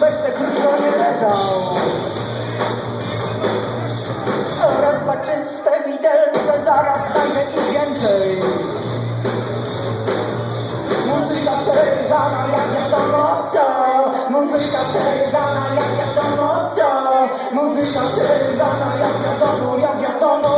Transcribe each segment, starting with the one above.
beste krótko nie leżał. Raz, dwa czyste widelce, zaraz znajdę ich więcej. Muzyka przerywana jak wiadomo co Muzyka przerywana jak wiadomo co Muzyka przerywana jak wiadomo, jak wiadomo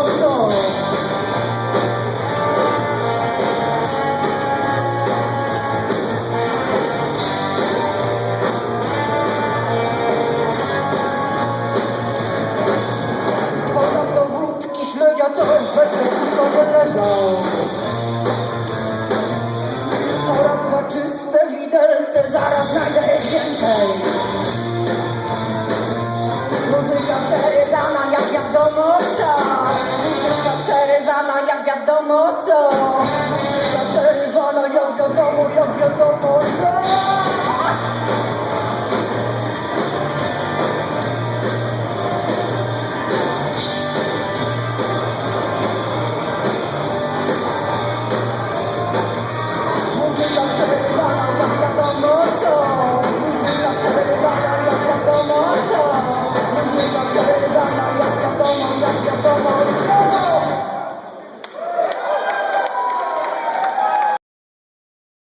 oraz dwa czyste widelce, zaraz znajdę ich więcej. Muzyka przerywana jak wiadomo co, muzyka przerywana jak wiadomo co, Muzyka